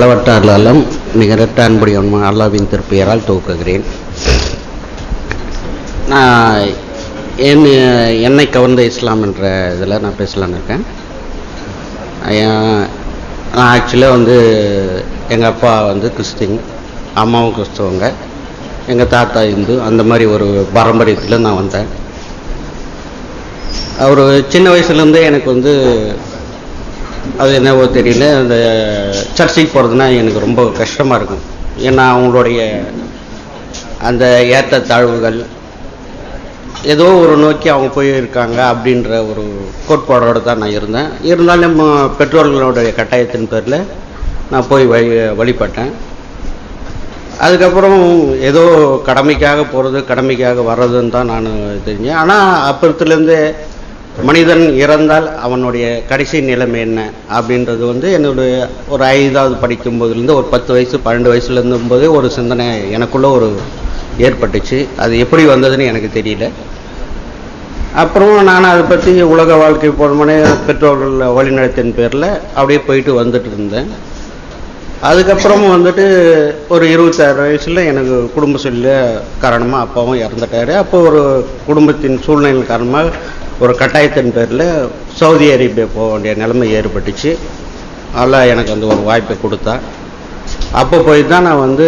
அளவற்ற மிக நிகரற்ற அன்புடையவன் அல்லாவின் திருப்பெயரால் துவக்குகிறேன். நான் என் என்னை கவர்ந்த இஸ்லாம் என்ற இதில் நான் பேசலான்னு இருக்கேன். நான் ஆக்சுவலாக வந்து எங்கள் அப்பா வந்து கிறிஸ்டின் அம்மாவும் கிறிஸ்தவங்க எங்கள் தாத்தா இந்து அந்த மாதிரி ஒரு பாரம்பரியத்தில் நான் வந்தேன். அவர் சின்ன வயசுலேருந்தே எனக்கு வந்து அது என்னவோ தெரியல. அந்த சர்ச்சைக்கு போகிறதுனா எனக்கு ரொம்ப கஷ்டமாக இருக்கும். ஏன்னா அவங்களுடைய அந்த ஏற்ற தாழ்வுகள் ஏதோ ஒரு நோக்கி அவங்க போயிருக்காங்க அப்படின்ற ஒரு கோட்பாடோடு தான் நான் இருந்தேன். இருந்தாலும் பெற்றோர்களுடைய கட்டாயத்தின் பேரில் நான் போய் வழி வழிபட்டேன். அதுக்கப்புறம் ஏதோ கடமைக்காக போகிறது கடமைக்காக வர்றதுன்னு தான் நான் தெரிஞ்சேன். ஆனால் அப்பத்துலேருந்தே மனிதன் இறந்தால் அவனுடைய கடைசி நிலைமை என்ன அப்படின்றது வந்து என்னுடைய ஒரு ஐந்தாவது படிக்கும் போதுலேருந்து ஒரு பத்து வயசு பன்னெண்டு வயசுலேருந்தும் போதே ஒரு சிந்தனை எனக்குள்ளே ஒரு ஏற்பட்டுச்சு. அது எப்படி வந்ததுன்னு எனக்கு தெரியல. அப்புறம் நான் அதை பற்றி உலக வாழ்க்கை போனோடனே பெற்றோர்கள் வழிநடத்தின் பேரில் அப்படியே போயிட்டு வந்துட்டு இருந்தேன். அதுக்கப்புறம் வந்துட்டு ஒரு இருபத்தாறு வயசில் எனக்கு குடும்ப சூழ்நிலை காரணமாக அப்பாவும் இறந்துட்டாரு. அப்போ ஒரு குடும்பத்தின் சூழ்நிலை காரணமாக ஒரு கட்டாயத்தின் பேரில் சவுதி அரேபியா போக வேண்டிய நிலைமை ஏற்பட்டுச்சு. அதெல்லாம் எனக்கு வந்து ஒரு வாய்ப்பை கொடுத்தா. அப்போ போய் தான் நான் வந்து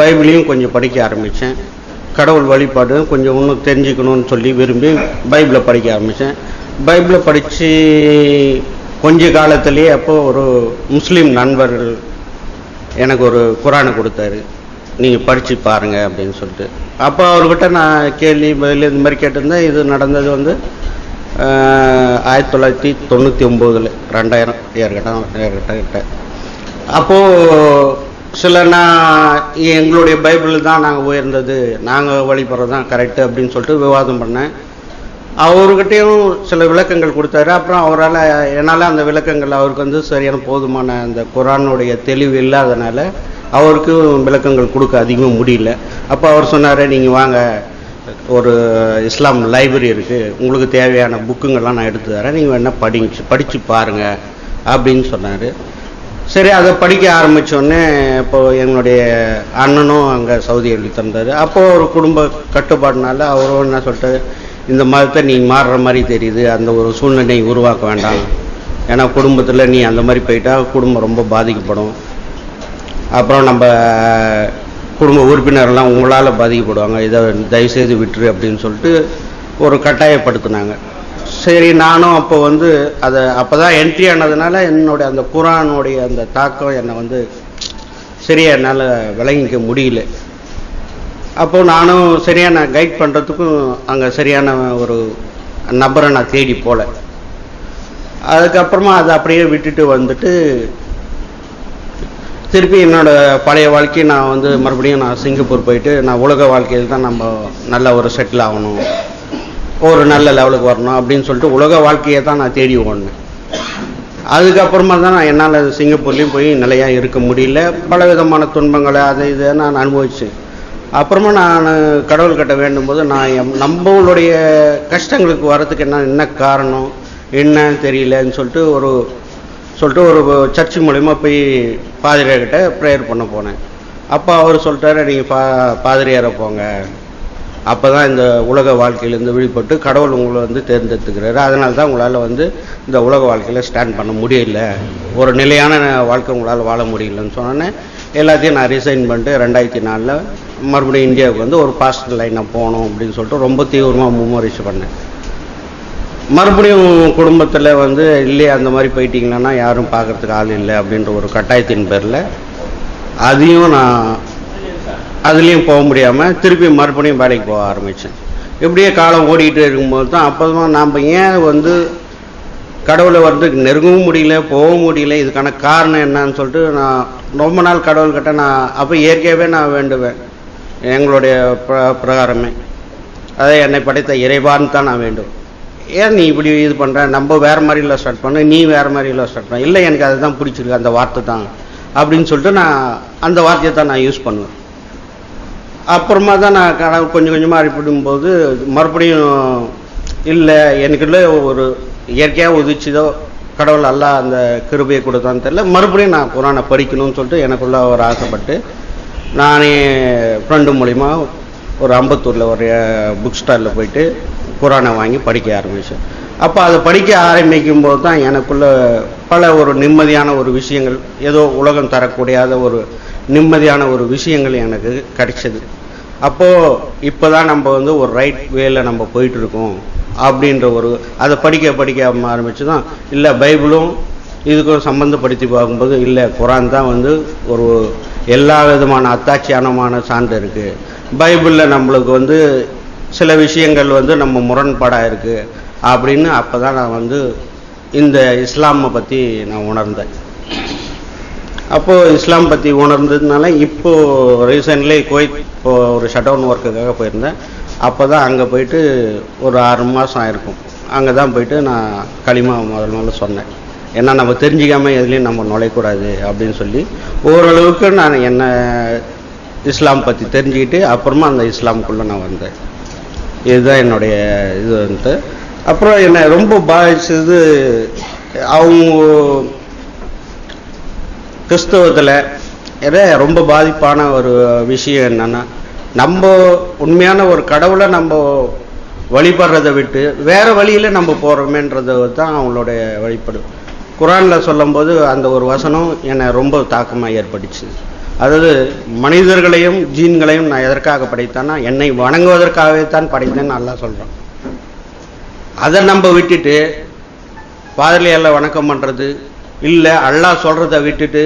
பைபிளையும் கொஞ்சம் படிக்க ஆரம்பித்தேன். கடவுள் வழிபாடு கொஞ்சம் இன்னும் தெரிஞ்சுக்கணும்னு சொல்லி விரும்பி பைபிளை படிக்க ஆரம்பித்தேன். பைபிளை படித்து கொஞ்ச காலத்துலேயே அப்போ ஒரு முஸ்லீம் நண்பர்கள் எனக்கு ஒரு குரானை கொடுத்தாரு. நீங்கள் படித்து பாருங்கள் அப்படின்னு சொல்லிட்டு. அப்போ அவர்கிட்ட நான் கேள்வி பதில் இந்த மாதிரி கேட்டிருந்தேன். இது நடந்தது வந்து ஆயிரத்தி தொள்ளாயிரத்தி தொண்ணூற்றி ஒம்போதில் ரெண்டாயிரம் ஏற்கட்டம் ஏற்கட்ட அப்போது சில நான் எங்களுடைய பைபிள் தான் நாங்கள் உயர்ந்தது நாங்கள் வழிபடுறது தான் கரெக்டு அப்படின்னு சொல்லிட்டு விவாதம் பண்ணேன். அவர்கிட்டையும் சில விளக்கங்கள் கொடுத்தாரு. அப்புறம் அவரால் என்னால் அந்த விளக்கங்கள் அவருக்கு வந்து சரியான போதுமான அந்த குரானுடைய தெளிவு இல்லாதனால அவருக்கும் விளக்கங்கள் கொடுக்க அதிகமாக முடியல. அப்போ அவர் சொன்னார் நீங்கள் வாங்க ஒரு இஸ்லாம் லைப்ரரி இருக்குது உங்களுக்கு தேவையான புக்குங்கள்லாம் நான் எடுத்து தரேன். நீங்கள் வேணால் படிச்சு படித்து பாருங்கள் அப்படின்னு சொன்னார். சரி அதை படிக்க ஆரம்பித்தோடனே இப்போது என்னுடைய அண்ணனும் அங்கே சவுதி எழுதி தந்தார் அப்போது ஒரு குடும்ப கட்டுப்பாடுனால அவரும் என்ன சொல்லிட்டு இந்த மதத்தை நீ மாறுற மாதிரி தெரியுது. அந்த ஒரு சூழ்நிலையை உருவாக்க வேண்டாம். ஏன்னா குடும்பத்தில் நீ அந்த மாதிரி போயிட்டா குடும்பம் ரொம்ப பாதிக்கப்படும். அப்புறம் நம்ம குடும்ப உறுப்பினர்லாம் உங்களால் பாதிக்கப்படுவாங்க. இதை தயவுசெய்து விட்டுரு அப்படின்னு சொல்லிட்டு ஒரு கட்டாயப்படுத்தினாங்க. சரி நானும் அப்போ வந்து அதை அப்போ தான் என்ட்ரி ஆனதுனால என்னுடைய அந்த குரானுடைய அந்த தாக்கம் என்னை வந்து சரியாக என்னால் விளங்கிக்க முடியல. அப்போ நானும் சரியாக நான் கைட் பண்ணுறதுக்கும் அங்கே சரியான ஒரு நபரை நான் தேடி போகல அதுக்கப்புறமா அதை அப்படியே விட்டுட்டு வந்துட்டு திருப்பி என்னோட பழைய வாழ்க்கையை நான் வந்து மறுபடியும் நான் சிங்கப்பூர் போயிட்டு நான் உலக வாழ்க்கையில் தான் நம்ம நல்ல ஒரு செட்டில் ஆகணும். ஒரு நல்ல லெவலுக்கு வரணும் அப்படின்னு சொல்லிட்டு உலக வாழ்க்கையை தான் நான் தேடி ஓடினேன். அதுக்கப்புறமா தான் நான் என்னால் சிங்கப்பூர்லேயும் போய் நிலையாக இருக்க முடியல. பல விதமான துன்பங்களை அதை இதை நான் அனுபவிச்சேன். அப்புறமா நான் கடவுள்கிட்ட வேண்டும் போது நான் எம் நம்மளுடைய கஷ்டங்களுக்கு வரதுக்கு என்ன என்ன காரணம் என்னன்னு தெரியலன்னு சொல்லிட்டு ஒரு சொல்லிட்டு ஒரு சர்ச்சு மூலிமா போய் பாதிரியார்கிட்ட ப்ரேயர் பண்ண போனேன். அப்போ அவர் சொல்லிட்டாரு நீங்கள் பா பாதிரியாரை போங்க. அப்போ தான் இந்த உலக வாழ்க்கையிலேருந்து விழிப்பட்டு கடவுள் உங்களை வந்து தேர்ந்தெடுத்துக்கிறாரு. அதனால தான் உங்களால் வந்து இந்த உலக வாழ்க்கையில் ஸ்டாண்ட் பண்ண முடியல. ஒரு நிலையான வாழ்க்கை உங்களால் வாழ முடியலன்னு சொன்னோன்னே எல்லாத்தையும் நான் ரிசைன் பண்ணிட்டு ரெண்டாயிரத்தி நாலில் மறுபடியும் இந்தியாவுக்கு வந்து ஒரு பாஸ்ட் லைனாக போகணும் அப்படின்னு சொல்லிட்டு ரொம்ப தீவிரமாக மும்மரிச்சு பண்ணேன். மறுபடியும் குடும்பத்தில் வந்து இல்லையே அந்த மாதிரி போயிட்டீங்கன்னா யாரும் பார்க்கறதுக்கு ஆள் இல்லை அப்படின்ற ஒரு கட்டாயத்தின் பேரில் அதையும் நான் அதுலேயும் போக முடியாமல் திருப்பி மறுபடியும் வேலைக்கு போக ஆரம்பித்தேன் இப்படியே காலம் ஓடிக்கிட்டு இருக்கும்போது தான் அப்போ தான் நாம் ஏன் வந்து கடவுளை வந்து நெருங்கவும் முடியல போகவும் முடியல இதுக்கான காரணம் என்னன்னு சொல்லிட்டு நான் ரொம்ப நாள் கடவுள்கிட்ட நான் அப்போ இயற்கையாகவே நான் வேண்டுவேன். எங்களுடைய பிர- பிரகாரமே. அதை என்னை படைத்த இறைவான்னு தான் நான் வேண்டும். ஏன் நீ இப்படி இது பண்ணுற நம்ம வேறு மாதிரில ஸ்டார்ட் பண்ண நீ வேறு மாதிரில ஸ்டார்ட் பண்ண. இல்லை எனக்கு அதுதான் பிடிச்சிருக்கு அந்த வார்த்தை தான் அப்படின்னு சொல்லிட்டு நான் அந்த வார்த்தையை தான் நான் யூஸ் பண்ணுவேன். அப்புறமா தான் நான் கடவுள் கொஞ்சம் கொஞ்சமாக அறிப்பிடும்போது மறுபடியும் இல்லை எனக்குள்ள ஒரு இயற்கையாக உதிச்சுதோ கடவுள் எல்லாம் அந்த கிருபையை கொடுத்தான்னு தெரியல. மறுபடியும் நான் குரானை படிக்கணும்னு சொல்லிட்டு எனக்குள்ள ஒரு ஆசைப்பட்டு நானே ஃப்ரெண்டு மூலிமா ஒரு அம்பத்தூரில் ஒரு புக் ஸ்டாலில் போயிட்டு குரானை வாங்கி படிக்க ஆரம்பித்தேன் அப்போ அதை படிக்க ஆரம்பிக்கும் போது தான் எனக்குள்ள பல ஒரு நிம்மதியான ஒரு விஷயங்கள் ஏதோ உலகம் தரக்கூடியாத ஒரு நிம்மதியான ஒரு விஷயங்கள் எனக்கு கிடைச்சது. அப்போது இப்போ தான் நம்ம வந்து ஒரு ரைட் வேல நம்ம போயிட்டுருக்கோம் அப்படின்ற ஒரு அதை படிக்க படிக்க ஆரம்பித்து தான் இல்லை பைபிளும் இதுக்கும் சம்மந்தப்படுத்தி பார்க்கும்போது இல்லை குரான் தான் வந்து ஒரு எல்லா விதமான அத்தாட்சியானமான சான்று இருக்குது பைபிளில் நம்மளுக்கு வந்து சில விஷயங்கள் வந்து நம்ம முரண்பாடாக இருக்குது அப்படின்னு அப்போ தான் நான் வந்து இந்த இஸ்லாமை பற்றி நான் உணர்ந்தேன். அப்போது இஸ்லாம் பற்றி உணர்ந்ததுனால இப்போது ரீசெண்ட்லி குவைத் இப்போ ஒரு ஷட்டவுன் ஒர்க்குக்காக போயிருந்தேன். அப்போ தான் அங்கே போயிட்டு ஒரு ஆறு மாதம் ஆயிருக்கும். அங்கே தான் போயிட்டு நான் களிமா முதல் முதல்ல சொன்னேன். ஏன்னா நம்ம தெரிஞ்சிக்காமல் எதுலேயும் நம்ம நுழையக்கூடாது அப்படின்னு சொல்லி ஓரளவுக்கு நான் என்ன இஸ்லாம் பற்றி தெரிஞ்சுக்கிட்டு அப்புறமா அந்த இஸ்லாமுக்குள்ளே நான் வந்தேன். இதுதான் என்னுடைய இது வந்துட்டு அப்புறம் என்னை ரொம்ப பாதிச்சது அவங்க கிறிஸ்தவத்தில் ஏதோ ரொம்ப பாதிப்பான ஒரு விஷயம் என்னென்னா நம்ம உண்மையான ஒரு கடவுளை நம்ம வழிபடுறதை விட்டு வேறு வழியில் நம்ம போகிறோமேன்றது தான் அவங்களுடைய வழிபடு. குரானில் சொல்லும்போது அந்த ஒரு வசனம் என்னை ரொம்ப தாக்கமாக ஏற்பட்டுச்சு அதாவது மனிதர்களையும் ஜீன்களையும் நான் எதற்காக படைத்தேன்னா என்னை வணங்குவதற்காகவே தான் படைத்தேன்னு நல்லா சொல்கிறேன் அதை நம்ம விட்டுட்டு பாதிரியால வணக்கம் பண்ணுறது இல்லை அல்லாஹ் சொல்கிறத விட்டுட்டு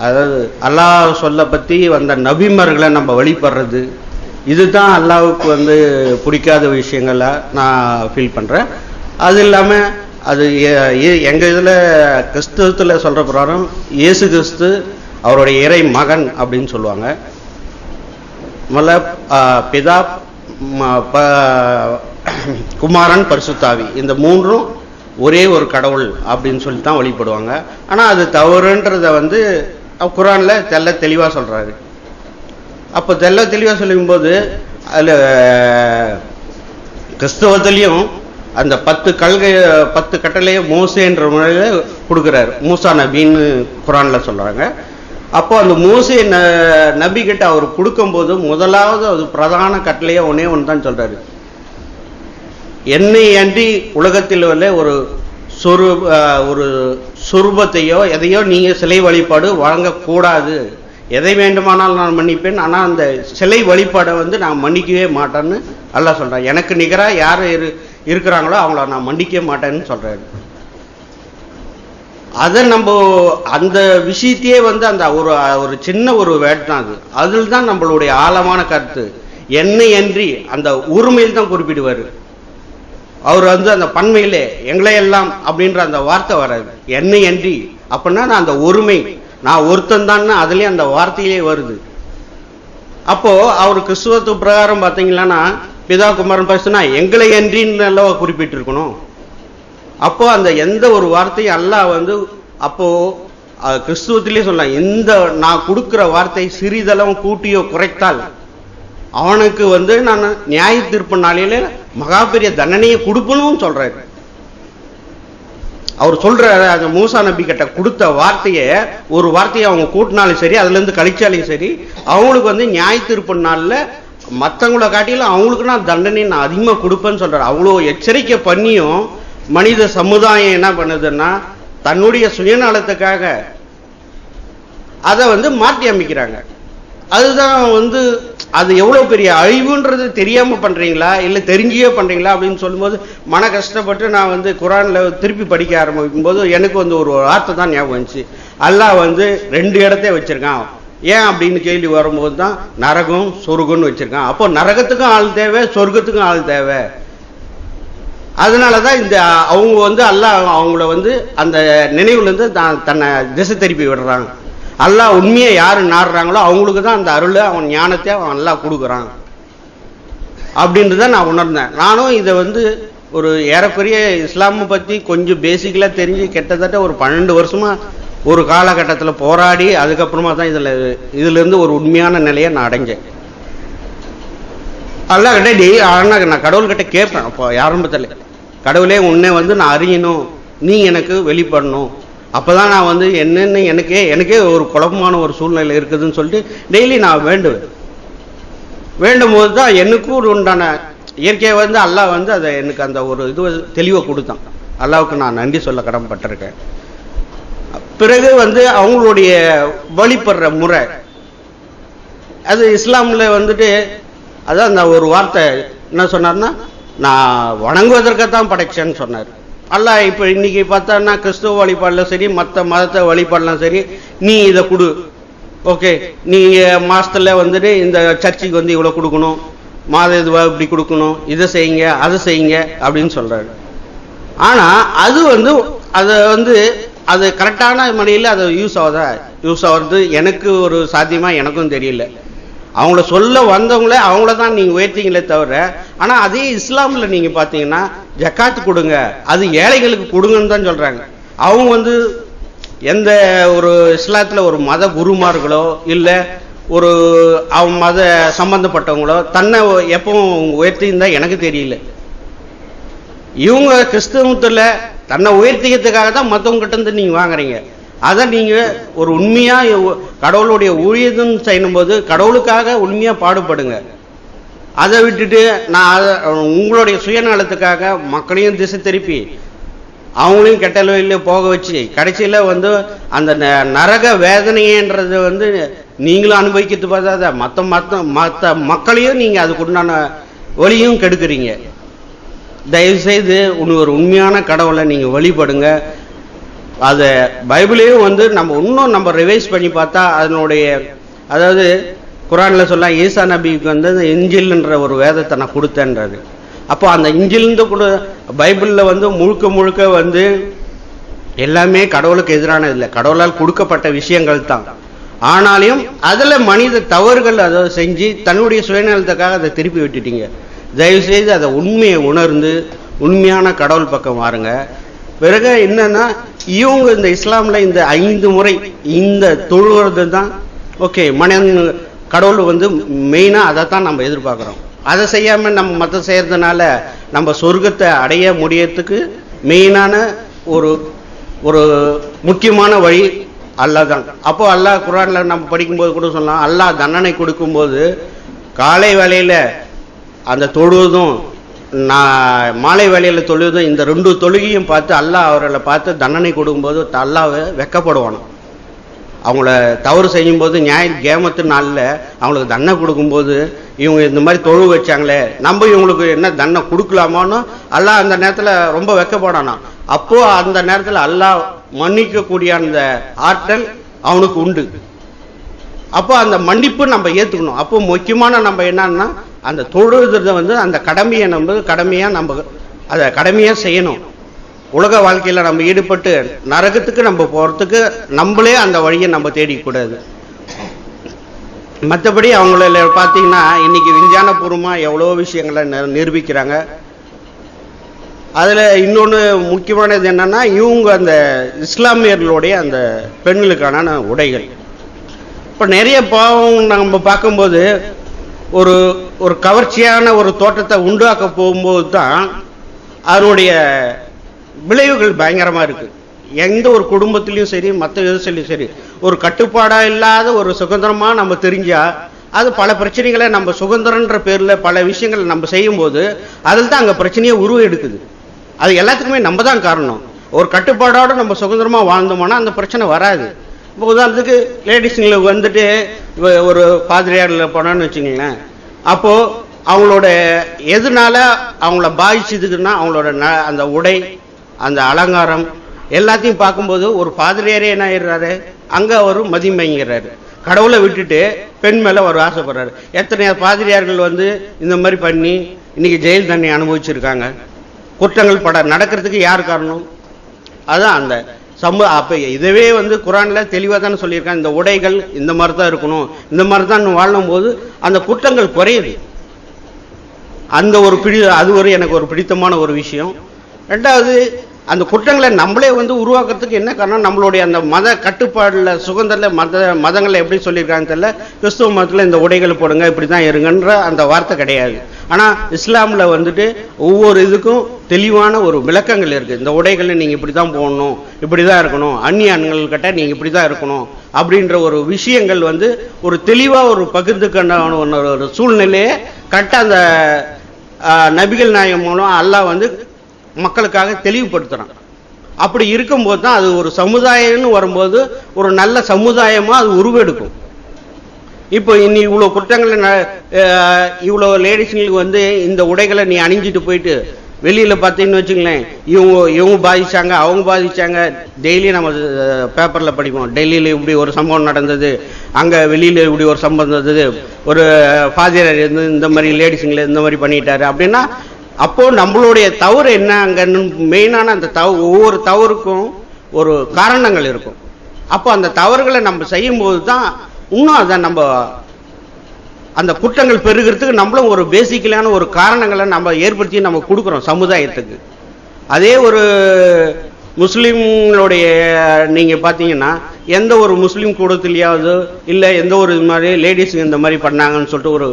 அதாவது அல்லாஹ் சொல்ல பற்றி வந்த நபிமர்களை நம்ம வழிபடுறது இதுதான் அல்லாவுக்கு வந்து பிடிக்காத விஷயங்களை நான் ஃபீல் பண்ணுறேன் அது இல்லாமல் அது எங்கள் இதில் கிறிஸ்துவத்தில் சொல்கிற பிரகாரம் இயேசு கிறிஸ்து அவருடைய இறை மகன் அப்படின்னு சொல்லுவாங்க. முதல்ல பிதா குமாரன் பரிசுத்தாவி. இந்த மூன்றும் ஒரே ஒரு கடவுள் அப்படின்னு சொல்லி தான் வழிபடுவாங்க. ஆனால் அது தவறுன்றத வந்து குரானில் தெல்ல தெளிவாக சொல்கிறாரு அப்போ தெல்ல தெளிவாக சொல்லும்போது அதில் கிறிஸ்தவத்துலேயும் அந்த பத்து கல்கை பத்து கட்டளையை மோசேன்ற முறையில் கொடுக்குறாரு. மூசா நபின்னு குரானில் சொல்கிறாங்க அப்போ அந்த மூசை ந நம்பிக்கிட்ட அவர் கொடுக்கும்போது முதலாவது அது பிரதான கட்டளையே ஒன்னே ஒன்று தான் சொல்கிறாரு என்னை அன்றி உலகத்தில் உள்ள ஒரு சொரு ஒரு சொருபத்தையோ எதையோ நீங்கள் சிலை வழிபாடு வழங்கக்கூடாது. எதை வேண்டுமானாலும் நான் மன்னிப்பேன். ஆனால் அந்த சிலை வழிபாடை வந்து நான் மன்னிக்கவே மாட்டேன்னு அல்ல சொல்கிறேன் எனக்கு நிகராக யார் இரு இருக்கிறாங்களோ அவங்கள நான் மன்னிக்கவே மாட்டேன்னு சொல்கிறேன் அதை நம்ம அந்த விஷயத்தையே வந்து அந்த ஒரு ஒரு சின்ன ஒரு வேட்டம் அது. அதில் தான் நம்மளுடைய ஆழமான கருத்து. என்னை அன்றி அந்த உரிமையில் தான் குறிப்பிடுவார். அவர் வந்து அந்த பன்மையிலே எங்களை எல்லாம் அப்படின்ற அந்த வார்த்தை வராது. என்னை அன்றி அப்படின்னா நான் அந்த ஒருமை நான் ஒருத்தன் தான் அதுலேயே அந்த வார்த்தையிலே வருது. அப்போது அவர் கிறிஸ்துவத்து பிரகாரம் பார்த்தீங்கன்னா பிதா குமாரன் பசுனா எங்களை அன்றின்னு அல்லவா குறிப்பிட்டிருக்கணும். அப்போ அந்த எந்த ஒரு வார்த்தையும் அல்லாஹ் வந்து அப்போ கிறிஸ்துவத்திலே சொல்லலாம் இந்த நான் கொடுக்குற வார்த்தை சிறிதளவும் கூட்டியோ குறைத்தால் அவனுக்கு வந்து நான் நியாய தீர்ப்பு நாளையில மகா பெரிய தண்டனையை கொடுக்கணும்னு சொல்றாரு. அவர் சொல்ற அந்த மூசா நபி கிட்ட கொடுத்த வார்த்தையை ஒரு வார்த்தையை அவங்க கூட்டினாலும் சரி அதுல இருந்து கழிச்சாலையும் சரி அவங்களுக்கு வந்து நியாய தீர்ப்பு நாளில் மற்றவங்கள காட்டிலும் அவங்களுக்கு நான் தண்டனை நான் அதிகமாக கொடுப்பேன்னு சொல்றாரு. அவ்வளோ எச்சரிக்கை பண்ணியும் மனித சமுதாயம் என்ன பண்ணுதுன்னா தன்னுடைய சுயநலத்துக்காக அதை வந்து மாற்றி அமைக்கிறாங்க. அதுதான் வந்து அது எவ்வளோ பெரிய அழிவுன்றது தெரியாமல் பண்ணுறீங்களா இல்லை தெரிஞ்சியே பண்ணுறீங்களா அப்படின்னு சொல்லும்போது மன கஷ்டப்பட்டு நான் வந்து குரானில் திருப்பி படிக்க ஆரம்பிக்கும் போது எனக்கு வந்து ஒரு வார்த்தை தான் ஞாபகம் வந்துச்சு. அல்லாஹ் வந்து ரெண்டு இடத்த வச்சுருக்கான். ஏன் அப்படின்னு கேள்வி வரும்போது தான் நரகம் சொர்க்கம்னு வச்சுருக்கான். அப்போ நரகத்துக்கும் ஆள் தேவை சொர்க்கத்துக்கும் ஆள் தேவை. அதனால தான் இந்த அவங்க வந்து அல்லாஹ் அவங்கள வந்து அந்த நினைவுலேருந்து தான் தன்னை திசை திருப்பி விடுறாங்க. அல்லாஹ் உண்மையை யார் நாடுறாங்களோ அவங்களுக்கு தான் அந்த அருளை அவன் ஞானத்தை அவன் நல்லா கொடுக்குறான். அப்படின்றத நான் உணர்ந்தேன். நானும் இதை வந்து ஒரு ஏறக்குறைய இஸ்லாமை பற்றி கொஞ்சம் பேசிக்கலாக தெரிஞ்சு கிட்டத்தட்ட ஒரு பன்னெண்டு வருஷமாக ஒரு காலகட்டத்தில் போராடி அதுக்கப்புறமா தான் இதில் இதுலேருந்து ஒரு உண்மையான நிலையை நான் அடைஞ்சேன். அல்லா கிட்ட டெய் ஆனால் நான் கடவுள்கிட்ட கேட்பேன். அப்போ ஆரம்பத்தில் கடவுளே உன்னை வந்து நான் அறியணும். நீ எனக்கு வெளிப்படணும். அப்போ தான் நான் வந்து என்னென்னு எனக்கே எனக்கே ஒரு குழப்பமான ஒரு சூழ்நிலை இருக்குதுன்னு சொல்லிட்டு டெய்லி நான் வேண்டுவேன். வேண்டும் போது தான் எனக்கும் ஒரு உண்டான இயற்கையை வந்து அல்லாஹ் வந்து அதை எனக்கு அந்த ஒரு இது தெளிவை கொடுத்தான். அல்லாவுக்கு நான் நன்றி சொல்ல கடமைப்பட்டிருக்கேன். பிறகு வந்து அவங்களுடைய வழிபடுற முறை. அது இஸ்லாமில் வந்துட்டு அதான் அந்த ஒரு வார்த்தை என்ன சொன்னார்னா நான் வணங்குவதற்குத்தான் படைச்சேன்னு சொன்னார். அல்ல இப்போ இன்னைக்கு பார்த்தோன்னா கிறிஸ்துவ வழிபாடலாம் சரி மற்ற மதத்தை வழிபாடலாம் சரி நீ இதை கொடு. ஓகே நீ மாதத்தில் வந்துட்டு இந்த சர்ச்சுக்கு வந்து இவ்வளோ கொடுக்கணும் மாத இதுவாக இப்படி கொடுக்கணும் இதை செய்யுங்க அதை செய்யுங்க அப்படின்னு சொல்கிறாரு ஆனால் அது வந்து அதை வந்து அது கரெக்டான முறையில் அது யூஸ் ஆகுதா? யூஸ் ஆகுறது எனக்கு ஒரு சாத்தியமாக எனக்கும் தெரியல. அவங்கள சொல்ல வந்தவங்களே அவங்கள தான் நீங்கள் உயர்த்திங்களே தவிர ஆனால் அதே இஸ்லாமில் நீங்கள் பார்த்தீங்கன்னா ஜக்காத்து கொடுங்க அது ஏழைகளுக்கு கொடுங்கன்னு தான் சொல்கிறாங்க அவங்க வந்து எந்த ஒரு இஸ்லாத்தில் ஒரு மத குருமார்களோ இல்லை ஒரு அவங்க மத சம்பந்தப்பட்டவங்களோ தன்னை எப்பவும் உயர்த்தியிருந்தா எனக்கு தெரியல. இவங்க கிறிஸ்தவத்தில் தன்னை உயர்த்திக்கிறதுக்காக தான் மற்றவங்ககிட்ட இருந்து நீங்கள் வாங்குறீங்க. அதை நீங்கள் ஒரு உண்மையாக கடவுளுடைய ஊழியதும் செய்யும்போது கடவுளுக்காக உண்மையாக பாடுபடுங்க. அதை விட்டுட்டு நான் அதை உங்களுடைய சுயநலத்துக்காக மக்களையும் திசை திருப்பி அவங்களையும் கெட்ட வழியில போக வச்சு கடைசியில் வந்து அந்த ந- நரக வேதனைன்றது வந்து நீங்களும் அனுபவிக்கிறது பார்த்தாத? மற்ற மற்ற மற்ற மக்களையும் நீங்கள் அதுக்கு உண்டான வழியும் கெடுக்குறீங்க. தயவுசெய்து உன் ஒரு உண்மையான கடவுளை நீங்கள் வழிபடுங்க. அதை பைபிளையும் வந்து நம்ம இன்னும் நம்ம ரிவைஸ் பண்ணி பார்த்தா அதனுடைய அதாவது குரானில் சொல்ல ஈசா நபிக்கு வந்து அந்த இஞ்சில்ன்ற ஒரு வேதத்தை நான் கொடுத்தேன்றது. அப்போ அந்த இஞ்சிலிருந்து கூட பைபிளில் வந்து முழுக்க முழுக்க வந்து எல்லாமே கடவுளுக்கு எதிரானது இல்லை. கடவுளால் கொடுக்கப்பட்ட விஷயங்கள் தான். ஆனாலும் அதில் மனித தவறுகள் அதை செஞ்சு தன்னுடைய சுயநலத்துக்காக அதை திருப்பி விட்டுட்டீங்க. தயவுசெய்து அதை உண்மையை உணர்ந்து உண்மையான கடவுள் பக்கம் வாருங்க. பிறகு என்னன்னா இவங்க இந்த இஸ்லாம்ல இந்த ஐந்து முறை இந்த தொழுகிறது தான் ஓகே மனிதன் கடவுள் வந்து மெயினாக அதை தான் நம்ம எதிர்பார்க்குறோம். அதை செய்யாமல் நம்ம மற்ற செய்கிறதுனால நம்ம சொர்க்கத்தை அடைய முடியறதுக்கு மெயினான ஒரு ஒரு முக்கியமான வழி அல்லாஹ் தான். அப்போ அல்லாஹ் குரானில் நம்ம படிக்கும்போது கூட சொல்லலாம் அல்லாஹ் தண்டனை கொடுக்கும்போது காலை வேலையில் அந்த தொழுவதும் நான் மாலை வேலையில் தொழுதும் இந்த ரெண்டு தொழுகையும் பார்த்து அல்லாஹ் அவர்களை பார்த்து தண்டனை கொடுக்கும்போது அல்லாவை வெக்கப்படுவானோ அவங்கள தவறு செய்யும்போது நியாய கேமத்து நாளில் அவங்களுக்கு தண்டனை கொடுக்கும்போது இவங்க இந்த மாதிரி தொழு வச்சாங்களே நம்ம இவங்களுக்கு என்ன தண்டனை கொடுக்கலாமான்னு அல்லாஹ் அந்த நேரத்தில் ரொம்ப வெக்கப்படானா? அப்போது அந்த நேரத்தில் அல்லாஹ் மன்னிக்கக்கூடிய அந்த ஆற்றல் அவனுக்கு உண்டு. அப்போ அந்த மன்னிப்பு நம்ம ஏற்றுக்கணும் அப்போ முக்கியமான நம்ம என்னன்னா அந்த தொழுகிறத வந்து அந்த கடமையை நம்ம கடமையாக நம்ம அதை கடமையாக செய்யணும். உலக வாழ்க்கையில் நம்ம ஈடுபட்டு நரகத்துக்கு நம்ம போகிறதுக்கு நம்மளே அந்த வழியை நம்ம தேடிக்கூடாது மற்றபடி அவங்கள பார்த்தீங்கன்னா இன்னைக்கு விஞ்ஞானபூர்வமாக எவ்வளோ விஷயங்களை நிரூபிக்கிறாங்க. அதில் இன்னொன்று முக்கியமானது என்னன்னா இவங்க அந்த இஸ்லாமியர்களுடைய அந்த பெண்களுக்கான உடைகள். இப்போ நிறைய பாவம் நம்ம பார்க்கும்போது ஒரு ஒரு கவர்ச்சியான ஒரு தோட்டத்தை உண்டாக்க போகும்போது தான் அதனுடைய விளைவுகள் பயங்கரமாக இருக்குது எந்த ஒரு குடும்பத்துலேயும் சரி மற்ற விதத்துலையும் சரி ஒரு கட்டுப்பாடாக இல்லாத ஒரு சுதந்திரமாக நம்ம தெரிஞ்சால் அது பல பிரச்சனைகளை நம்ம சுதந்திரன்ற பேரில் பல விஷயங்களை நம்ம செய்யும்போது அதில் தான் அங்கே பிரச்சனையே உருவம் எடுக்குது அது எல்லாத்துக்குமே நம்ம தான் காரணம். ஒரு கட்டுப்பாடோடு நம்ம சுதந்திரமாக வாழ்ந்தோம்னா அந்த பிரச்சனை வராது. இப்போ உதாரணத்துக்கு லேடிஸுங்களுக்கு வந்துட்டு ஒரு பாதிரியாரில் போனோன்னு வச்சுங்களேன் அப்போது அவங்களோட எதனால அவங்கள பாதிச்சதுக்குன்னா அவங்களோட ந அந்த உடை அந்த அலங்காரம் எல்லாத்தையும் பார்க்கும்போது ஒரு பாதிரியாரே என்ன ஆயிடுறாரு? அங்கே அவர் மதிமைங்கிறாரு கடவுளை விட்டுட்டு பெண் மேலே ஒரு ஆசைப்படுறாரு. எத்தனை பாதிரியார்கள் வந்து இந்த மாதிரி பண்ணி இன்னைக்கு ஜெயில் தண்ணி அனுபவிச்சிருக்காங்க? குற்றங்கள் பட நடக்கிறதுக்கு யார் காரணம்? அதுதான் அந்த சமூக அப்போ இதுவே வந்து குரானில் தெளிவாக தானே சொல்லியிருக்காங்க. இந்த உடைகள் இந்த மாதிரி தான் இருக்கணும். இந்த மாதிரி தான் வாழும் போது அந்த குற்றங்கள் குறையுது. அந்த ஒரு பிடி அது ஒரு எனக்கு ஒரு பிடித்தமான ஒரு விஷயம். ரெண்டாவது அந்த குற்றங்களை நம்மளே வந்து உருவாக்குறதுக்கு என்ன காரணம்? நம்மளுடைய அந்த மத கட்டுப்பாடில் சுதந்திரத்தில் மத மதங்களில் எப்படி சொல்லியிருக்காங்க தெரியல. கிறிஸ்துவ மதத்தில் இந்த உடைகள் போடுங்க இப்படி தான் இருங்கன்ற அந்த வார்த்தை கிடையாது. ஆனால் இஸ்லாமில் வந்துட்டு ஒவ்வொரு இதுக்கும் தெளிவான ஒரு விளக்கங்கள் இருக்குது இந்த உடைகளை நீங்கள் இப்படி தான் போடணும் இப்படி தான் இருக்கணும் அந்நிய அண்கள்கிட்ட நீங்கள் இப்படி தான் இருக்கணும் அப்படின்ற ஒரு விஷயங்கள் வந்து ஒரு தெளிவாக ஒரு பகிர்ந்துக்கான ஒரு சூழ்நிலையை கரெக்டாக அந்த நபிகள் நாயகம் மூலம் அல்லாஹ் வந்து மக்களுக்காக தெளிவுபடுத்துகிறான் அப்படி இருக்கும்போது தான் அது ஒரு சமுதாயம்னு வரும்போது ஒரு நல்ல சமுதாயமாக அது உருவெடுக்கும். இப்போ இனி இவ்வளோ குற்றங்கள் ந- இவ்வளோ லேடிஸுங்களுக்கு வந்து இந்த உடைகளை நீ அணிஞ்சிட்டு போயிட்டு வெளியில் பார்த்தீங்கன்னு வச்சுங்களேன் இவங்க இவங்க பாதிச்சாங்க அவங்க பாதிச்சாங்க. டெய்லி நம்ம பேப்பரில் படிப்போம். டெல்லியில் இப்படி ஒரு சம்பவம் நடந்தது அங்கே வெளியில் இப்படி ஒரு சம்பவம் நடந்தது. ஒரு ஃபாதியர் இருந்து இந்த மாதிரி லேடிஸுங்களை இந்த மாதிரி பண்ணிட்டாரு. அப்படின்னா அப்போது நம்மளுடைய தவறு என்ன அங்கன்னு மெயினான அந்த தவ ஒவ்வொரு தவறுக்கும் ஒரு காரணங்கள் இருக்கும். அப்போ அந்த தவறுகளை நம்ம செய்யும்போது தான் இன்னும் அதை நம்ம அந்த குற்றங்கள் பெருகிறதுக்கு நம்மளும் ஒரு பேசிக்கலான ஒரு காரணங்களை நம்ம ஏற்படுத்தி நம்ம கொடுக்குறோம் சமுதாயத்துக்கு. அதே ஒரு முஸ்லீம்களுடைய நீங்கள் பார்த்தீங்கன்னா எந்த ஒரு முஸ்லீம் கூடத்துலையாவது இல்லை எந்த ஒரு இது மாதிரி லேடிஸ் இந்த மாதிரி பண்ணாங்கன்னு சொல்லிட்டு ஒரு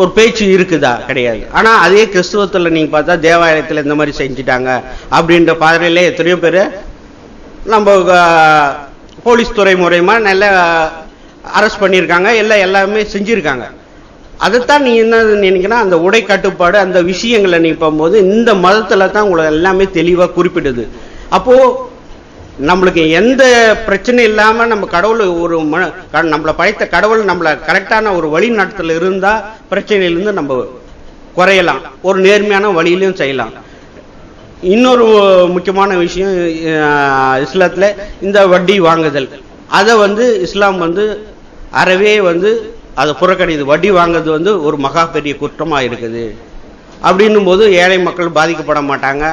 ஒரு பேச்சு இருக்குதா? கிடையாது. ஆனால் அதே கிறிஸ்துவத்தில் நீங்கள் பார்த்தா தேவாலயத்தில் இந்த மாதிரி செஞ்சுட்டாங்க அப்படின்ற பாதையிலே எத்தனையோ பேர் நம்ம போலீஸ் துறை மூலயமா நல்ல அரெஸ்ட் பண்ணியிருக்காங்க. எல்லாம் எல்லாமே செஞ்சுருக்காங்க. அதைத்தான் நீ என்ன நினைக்கிறா அந்த உடை கட்டுப்பாடு அந்த விஷயங்களை நீ போகும்போது இந்த மதத்துல தான் உங்களை எல்லாமே தெளிவா குறிப்பிடுது. அப்போ நம்மளுக்கு எந்த பிரச்சனை இல்லாம நம்ம கடவுள் ஒரு மன நம்மளை படைத்த கடவுள் நம்மளை கரெக்டான ஒரு வழி நடத்தல இருந்தா பிரச்சனையிலிருந்து நம்ம குறையலாம். ஒரு நேர்மையான வழியிலையும் செய்யலாம். இன்னொரு முக்கியமான விஷயம் இஸ்லாத்தில் இஸ்லாத்துல இந்த வட்டி வாங்குதல். அதை வந்து இஸ்லாம் வந்து அறவே வந்து அதை புறக்கணிது வட்டி வாங்குறது வந்து ஒரு மகா பெரிய குற்றமாக இருக்குது. அப்படின்னும் போது ஏழை மக்கள் பாதிக்கப்பட மாட்டாங்க.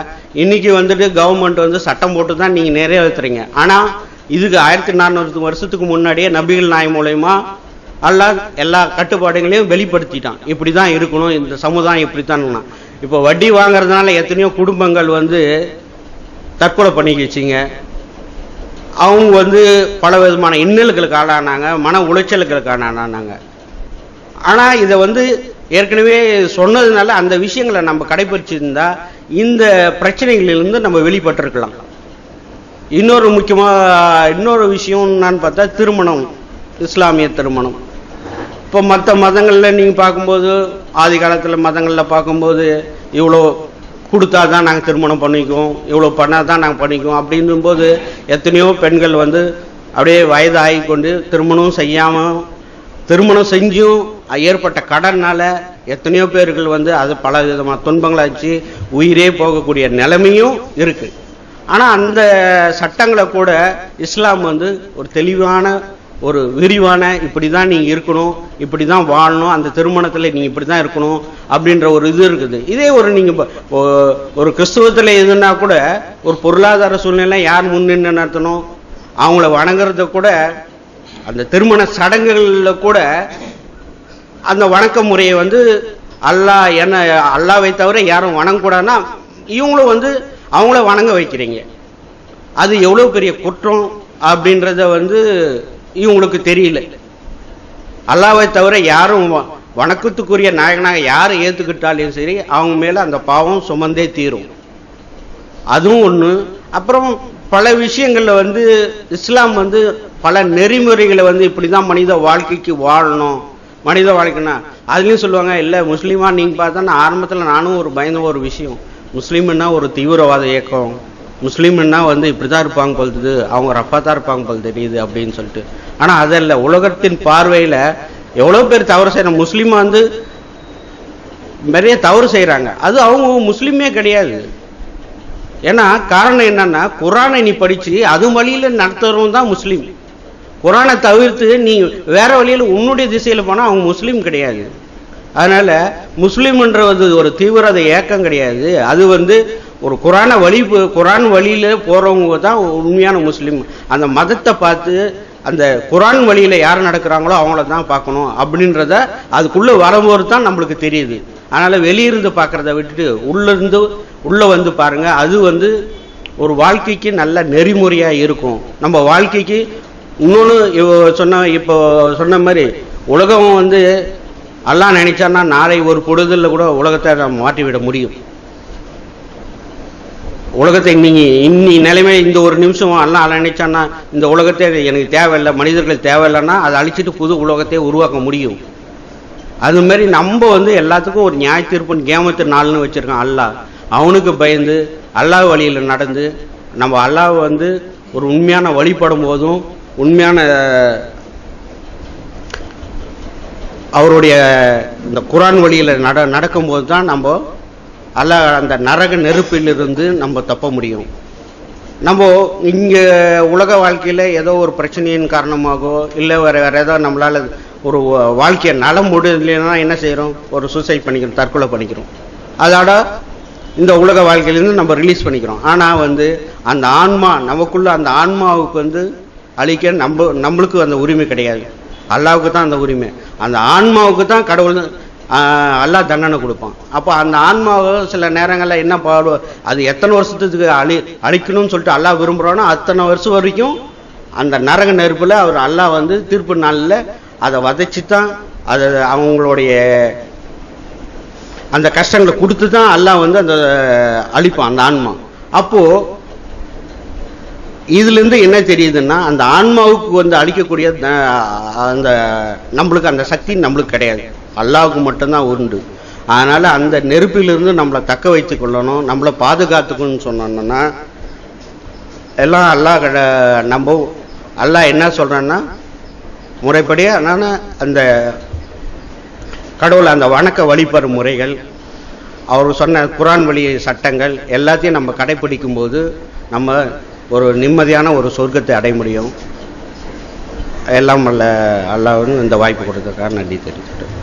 இன்றைக்கி வந்துட்டு கவர்மெண்ட் வந்து சட்டம் போட்டு தான் நீங்கள் நிறைவேற்றுறீங்க ஆனால் இதுக்கு ஆயிரத்தி நானூறு வருஷத்துக்கு முன்னாடியே நபிகள் நாய் மூலயமா எல்லா எல்லா கட்டுப்பாடுகளையும் வெளிப்படுத்திட்டான். இப்படி தான் இருக்கணும். இந்த சமுதாயம் இப்படி தான் இப்போ வட்டி வாங்குறதுனால எத்தனையோ குடும்பங்கள் வந்து தற்கொலை பண்ணிக்கிச்சிங்க. அவங்க வந்து பல விதமான இன்னல்களுக்கு ஆளானாங்க மன உளைச்சலுக்கு ஆளானாங்க. ஆனால் இதை வந்து ஏற்கனவே சொன்னதுனால அந்த விஷயங்களை நம்ம கடைபிடிச்சிருந்தா இந்த பிரச்சனைகளிலிருந்து நம்ம வெளிப்பட்டிருக்கலாம். இன்னொரு முக்கியமாக இன்னொரு விஷயம் என்னன்னு பார்த்தா திருமணம் இஸ்லாமிய திருமணம். இப்போ மற்ற மதங்களில் நீங்கள் பார்க்கும்போது ஆதி காலத்தில் மதங்களில் பார்க்கும்போது இவ்வளோ கொடுத்தா தான் நாங்கள் திருமணம் பண்ணிக்குவோம் இவ்வளோ பண்ணால் தான் நாங்கள் பண்ணிக்குவோம் அப்படின்னும் போது எத்தனையோ பெண்கள் வந்து அப்படியே வயது கொண்டு திருமணம் செய்யாமல் திருமணம் செஞ்சும் ஏற்பட்ட கடனால் எத்தனையோ பேர்கள் வந்து அது பல விதமான துன்பங்களாச்சு உயிரே போகக்கூடிய நிலைமையும் இருக்குது ஆனால் அந்த சட்டங்களை கூட இஸ்லாம் வந்து ஒரு தெளிவான ஒரு விரிவான இப்படி தான் நீங்கள் இருக்கணும் இப்படி தான் வாழணும் அந்த திருமணத்தில் நீங்கள் இப்படி தான் இருக்கணும் அப்படின்ற ஒரு இது இருக்குது. இதே ஒரு நீங்கள் ஒரு கிறிஸ்துவத்தில் எதுனா கூட ஒரு பொருளாதார சூழ்நிலை யார் முன்னின்று நடத்தணும்? அவங்கள வணங்குறத கூட அந்த திருமண சடங்குகளில் கூட அந்த வணக்க முறையை வந்து அல்லாஹ் என்ன அல்லாவை தவிர யாரும் வணங்கக்கூடாதுன்னா இவங்களும் வந்து அவங்கள வணங்க வைக்கிறீங்க. அது எவ்வளோ பெரிய குற்றம் அப்படின்றத வந்து இவங்களுக்கு தெரியல. அல்லாவை தவிர யாரும் வ- வணக்கத்துக்குரிய நாயகனாக யார் ஏற்றுக்கிட்டாலும் சரி அவங்க மேலே அந்த பாவம் சுமந்தே தீரும். அதுவும் ஒன்று அப்புறம் பல விஷயங்களில் வந்து இஸ்லாம் வந்து பல நெறிமுறைகளை வந்து இப்படி தான் மனித வாழ்க்கைக்கு வாழணும். மனித வாழ்க்கைனா அதுலேயும் சொல்லுவாங்க இல்லை முஸ்லீமாக நீங்கள் பார்த்தா ஆரம்பத்தில் நானும் ஒரு பயந்த ஒரு விஷயம். முஸ்லீம்னா ஒரு தீவிரவாத இயக்கம். முஸ்லீம்னா வந்து இப்படி தான் இருப்பாங்க போலுது அவங்க ரஃபா தான் இருப்பாங்க போல் தெரியுது அப்படின்னு சொல்லிட்டு. ஆனால் அதல்ல உலகத்தின் பார்வையில் எவ்வளோ பேர் தவறு செய்கிற முஸ்லீம் வந்து நிறைய தவறு செய்கிறாங்க அது அவங்க முஸ்லீமே கிடையாது. ஏன்னா காரணம் என்னன்னா குரானை நீ படித்து அது வழியில் நடத்துறவங்க தான் முஸ்லீம். குரானை தவிர்த்து நீ வேற வழியில் உன்னுடைய திசையில் போனால் அவங்க முஸ்லீம் கிடையாது. அதனால முஸ்லீம்ன்றது ஒரு தீவிரவாத ஏக்கம் கிடையாது. அது வந்து ஒரு குரானை வழி குரான் வழியில் போகிறவங்க தான் உண்மையான முஸ்லீம். அந்த மதத்தை பார்த்து அந்த குரான் வழியில் யார் நடக்கிறாங்களோ அவங்கள தான் பார்க்கணும் அப்படின்றத அதுக்குள்ளே வரும்போது தான் நம்மளுக்கு தெரியுது. அதனால் வெளியிருந்து பார்க்குறத விட்டுட்டு உள்ளேருந்து உள்ளே வந்து பாருங்கள் அது வந்து ஒரு வாழ்க்கைக்கு நல்ல நெறிமுறையாக இருக்கும். நம்ம வாழ்க்கைக்கு இன்னொன்று சொன்ன இப்போ சொன்ன மாதிரி உலகம் வந்து அல்லாஹ் நினைச்சான்னா நாளை ஒரு பொழுதில் கூட உலகத்தை நம்ம மாற்றிவிட முடியும். உலகத்தை நீங்கள் இன்னி நிலைமை இந்த ஒரு நிமிஷம் எல்லாம் நினைச்சான்னா இந்த உலகத்தை எனக்கு தேவையில்லை மனிதர்கள் தேவையில்லைன்னா அதை அழிச்சிட்டு புது உலகத்தை உருவாக்க முடியும். அது மாதிரி நம்ம வந்து எல்லாத்துக்கும் ஒரு நியாய தீர்ப்புன்னு கேமத்து நாள்னு வச்சுருக்கான் அல்லாஹ். அவனுக்கு பயந்து அல்லாஹ் வழியில் நடந்து நம்ம அல்லாஹ் வந்து ஒரு உண்மையான வழிபடும் போதும் உண்மையான அவருடைய இந்த குரான் வழியில் நட நடக்கும்போது தான் நம்ம அல்ல அந்த நரக நெருப்பிலிருந்து நம்ம தப்ப முடியும். நம்ம இங்கே உலக வாழ்க்கையில் ஏதோ ஒரு பிரச்சனையின் காரணமாகவோ இல்லை வேறு வேறு ஏதோ நம்மளால் ஒரு வாழ்க்கையை நலம் முடியலைன்னா என்ன செய்கிறோம் ஒரு சூசைட் பண்ணிக்கிறோம் தற்கொலை பண்ணிக்கிறோம். அதோட இந்த உலக வாழ்க்கையிலேருந்து நம்ம ரிலீஸ் பண்ணிக்கிறோம். ஆனால் வந்து அந்த ஆன்மா நமக்குள்ள அந்த ஆன்மாவுக்கு வந்து அழிக்க நம்ம நம்மளுக்கு அந்த உரிமை கிடையாது. அல்லாவுக்கு தான் அந்த உரிமை. அந்த ஆன்மாவுக்கு தான் கடவுள் ஆஹ், அல்லாஹ் தண்டனை கொடுப்பான். அப்போ அந்த ஆன்மாவை சில நேரங்களில் என்ன பாடு அது எத்தனை வருஷத்துக்கு அழி அழிக்கணும்னு சொல்லிட்டு அல்லாஹ் விரும்புகிறானோ அத்தனை வருஷம் வரைக்கும் அந்த நரக நெருப்பில் அவர் அல்லாஹ் வந்து தீர்ப்பு நாளில் அதை வதைச்சி தான் அதை அவங்களுடைய அந்த கஷ்டங்களை கொடுத்து தான் அல்லாஹ் வந்து அந்த அழிப்பான் அந்த ஆன்மா. அப்போது இதுலேருந்து என்ன தெரியுதுன்னா அந்த ஆன்மாவுக்கு வந்து அழிக்கக்கூடிய அந்த நம்மளுக்கு அந்த சக்தி நம்மளுக்கு கிடையாது. அல்லாவுக்கு மட்டும்தான் உண்டு. அதனால் அந்த நெருப்பிலிருந்து நம்மளை தக்க வைத்து கொள்ளணும் நம்மளை பாதுகாத்துக்கணும்னு சொன்னோம்னா எல்லாம் அல்லாஹ் கிட நம்ம அல்லாஹ் என்ன சொல்கிறேன்னா முறைப்படி ஆனால் அந்த கடவுள் அந்த வணக்க வழிபடும் முறைகள் அவர் சொன்ன குரான் வழி சட்டங்கள் எல்லாத்தையும் நம்ம கடைப்பிடிக்கும் போது நம்ம ஒரு நிம்மதியான ஒரு சொர்க்கத்தை அடைய முடியும். எல்லாம் அல்ல அல்லாவும் இந்த வாய்ப்பு கொடுத்துருக்காரு நன்றி தெரிவிச்சுட்டேன்